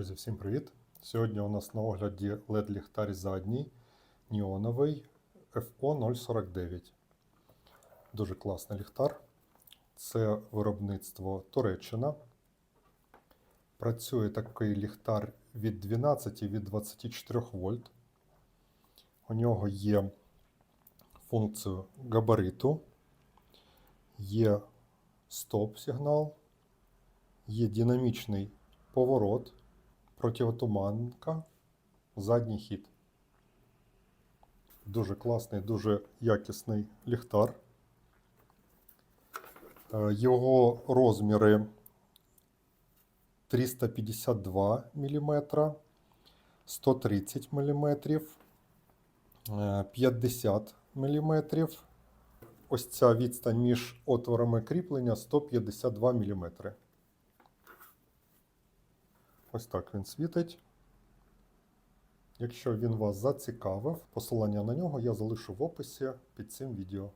Друзі, всім привіт! Сьогодні у нас на огляді LED-ліхтар задній неоновий FO049. Дуже класний ліхтар. Це виробництво Туреччина. Працює такий ліхтар від 12 і від 24 вольт. У нього є функцію габариту, є стоп-сигнал, є динамічний поворот, противотуманка, задній хід. Дуже класний, дуже якісний ліхтар. Е, Його розміри 352 мм, 130 мм, 50 мм. Ось ця відстань між отворами кріплення 152 мм. Ось так він світить. Якщо він вас зацікавив, посилання на нього я залишу в описі під цим відео.